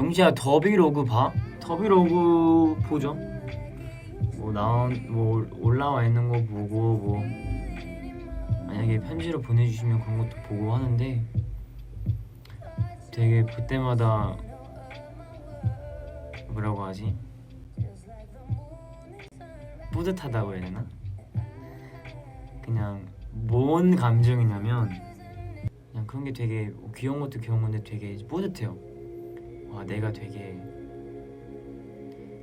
영지야 더비로그 봐? 더비로그 보죠. 뭐 나온 뭐 올라와 있는 거 보고 뭐 만약에 편지로 보내주시면 그런 것도 보고 하는데 되게 볼 때마다 뭐라고 하지? 뿌듯하다고 해야 되나? 그냥 뭔 감정이냐면 그냥 그런 게 되게 귀여운 것도 귀여운 건데 되게 뿌듯해요. 와 내가 되게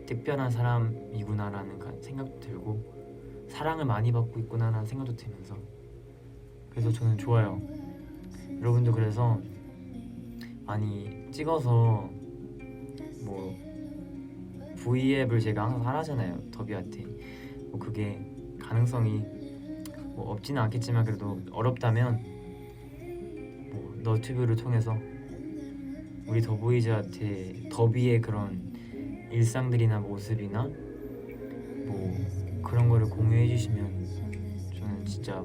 특별한 사람이구나라는 가- 생각도 들고 사랑을 많이 받고 있구나라는 생각도 들면서 그래서 저는 좋아요. 여러분도 그래서 많이 찍어서 뭐 V앱을 제가 항상 하라잖아요 더비한테 뭐 그게 가능성이 뭐 없지는 않겠지만 그래도 어렵다면 뭐 너튜브를 통해서 우리 더보이즈한테 더비의 그런 일상들이나 모습이나 뭐 그런 거를 공유해 주시면 저는 진짜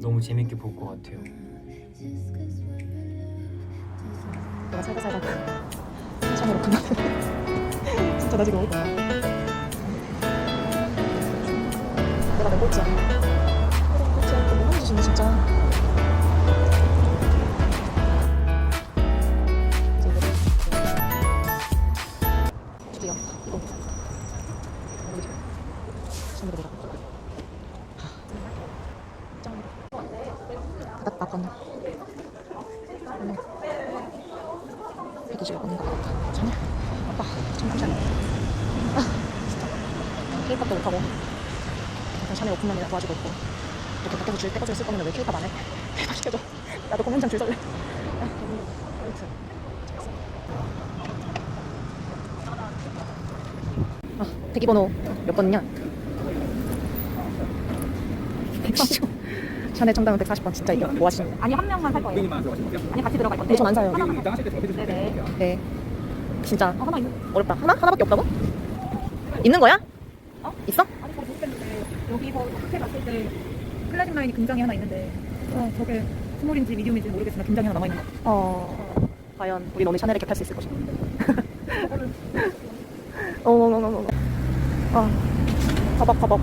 너무 재밌게 볼 것 같아요. 내가 살다 살다 천으로 그만 진짜 나 지금 올 거야. 내가 내 꼴찌야 내려 짱 바닥 바꿨네 어머 패키지를 꺼낸 것 같다. 전혀 아빠 좀 잠시만요. 아 진짜 케이팝도 못하고 샤넬 오픈런이나 도와주고 있고 이렇게 밖에서 줄 떼거줄 쓸 거면 왜 케이팝 안 해? 케이팝 시켜줘. 나도 공연장 줄 설래. 대기번호 몇 번이냐? 110. 샤넬 청담은 140번 진짜 이거 뭐 하시는 거예요? 아니 한 명만 살 거예요. 고객님만 들어가시면 돼요. 아니 같이 들어갈 건데. 네, 전안 사요. 하나만 여기 때 네네. 돼요. 네. 진짜 어, 하나 있는. 어렵다. 하나? 하나밖에 없다고? 있는 거야? 어? 있어? 아니 저거 모르겠는데 여기서 앞에 갔을 때 클라진 라인이 굉장히 하나 있는데 어, 저게 스몰인지 미디움인지 모르겠지만 굉장히 하나 남아 있는 거. 어. 과연 우리 오늘 샤넬을 캡할 수 있을 것인가? 어머머머머. 아. 터벅 터벅.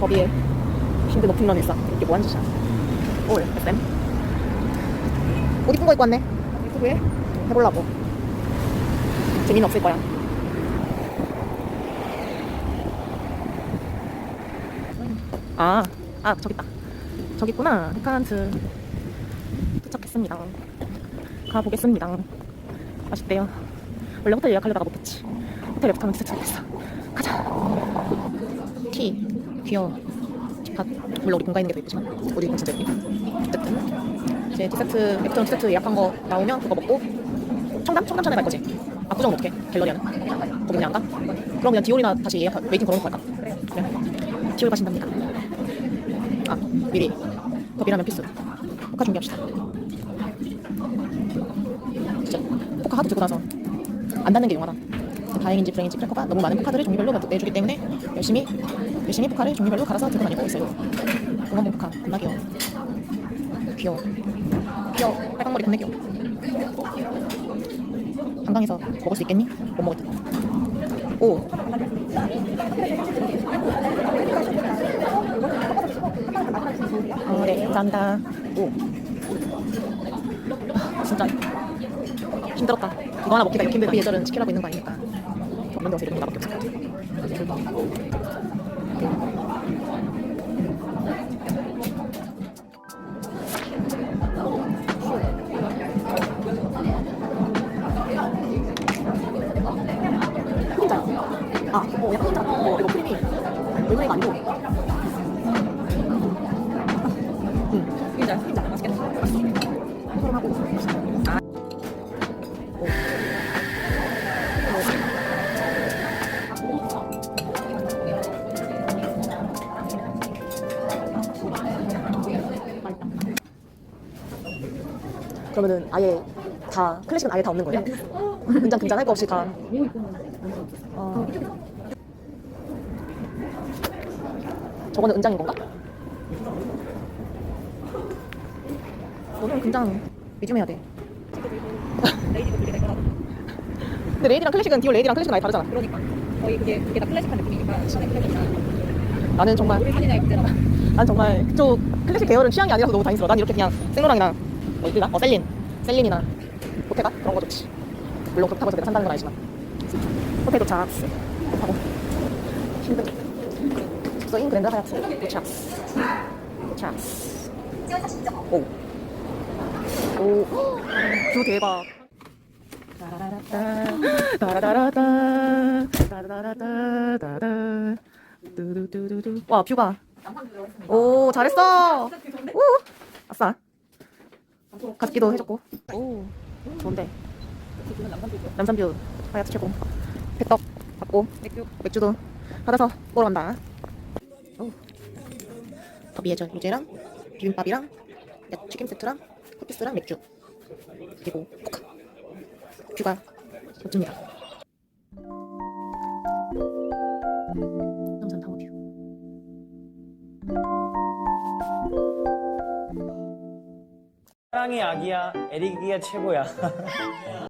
더비의 힘든 오픈런 일상. 이게 뭐하는 짓이야? 올 FM. 옷 이쁜 거 입고 왔네. 유튜브에 해보려고. 재미는 없을 거야. 아, 아 저기 있다. 저기 있구나. 헤카한트 도착했습니다. 가보겠습니다. 맛있대요. 원래 호텔 예약하려다가 못했지. 호텔 예약하면 진짜 잘했어. 가자. 키 귀여워. 뒷팟 물론 우리 공간 있는 게 더 예쁘지만 옷 입으면 진짜 예쁘. 어쨌든 이제 디저트 맥주랑 디저트 예약한 거 나오면 그거 먹고 청담? 청담 전에 갈 거지? 압구정은 어떻게? 갤러리아는? 거기 그냥 안 가? 그럼 그냥 디올이나 다시 예약 웨이팅 걸어놓고 갈까? 그래. 디올 가신답니다. 아 미리 더비라면 필수. 포카 준비합시다. 진짜 포카 하도 들고 나서 안 닿는 게 용하다. 다행인지 불행인지 프랭커가 너무 많은 포카들을 종류별로 내주기 때문에 열심히 열심히 포카를 종류별로 갈아서 들고 다니고 있어요. 공원봉 포카 겁나 귀여워. 귀여워. 귀여워. 빨강머리 겁나 귀여워. 한강에서 먹을 수 있겠니? 못 듯. 오. 어, 네, 감사합니다. 오. 아, 진짜 힘들었다. 이거 하나 먹기가 이렇게 힘들다. 예절은 지키라고 있는 거 아니니까. 없는 데서 이렇게 나밖에 없을 것 같아. 아, 어, 약간 흰자. 어, 이거 크림이 물물이가 아니고. 응, 흰자, 흰자. 맛있겠다. 소름하고. 아. 오. 그러면은 아예 다 클래식은 아예 다 없는 거예요? 은장 금장 할거 없이 다. 어. 저거는 은장인 건가? 너는 금장 위주해야 돼. 근데 레이디랑 클래식은 디올 레이디랑 클래식은 아예 다르잖아. 그러니까 거의 그게 그게 다 클래식한 느낌이니까 클래식이나 나는 정말. 난 정말 그쪽 클래식 계열은 취향이 아니라서 너무 다행스러워. 난 이렇게 그냥 생로랑이나 뭐 있더라? 어 셀린, 셀린이나 호테가 그런 거 좋지. 물론 그렇다고 해서 내가 산다는 건 아니지만 호텔 도착 하고 힘든 숙소인 그랜드 하얏트 도착 도착 오. 오, 뷰 대박. 와 뷰가. 오 잘했어. 오 아싸. 가습기도 해줬고. 오. 좋은데. 남산뷰. 하얗트 최고 백덕 받고 맥주 맥주도 받아서 먹으러 간다. 오. 더비에전 유제랑 비빔밥이랑 야, 치킨 세트랑 커피스랑 맥주. 그리고 포카 뷰가 멋집니다 남산 타워 뷰 사랑이 아기야, 에릭이가 최고야.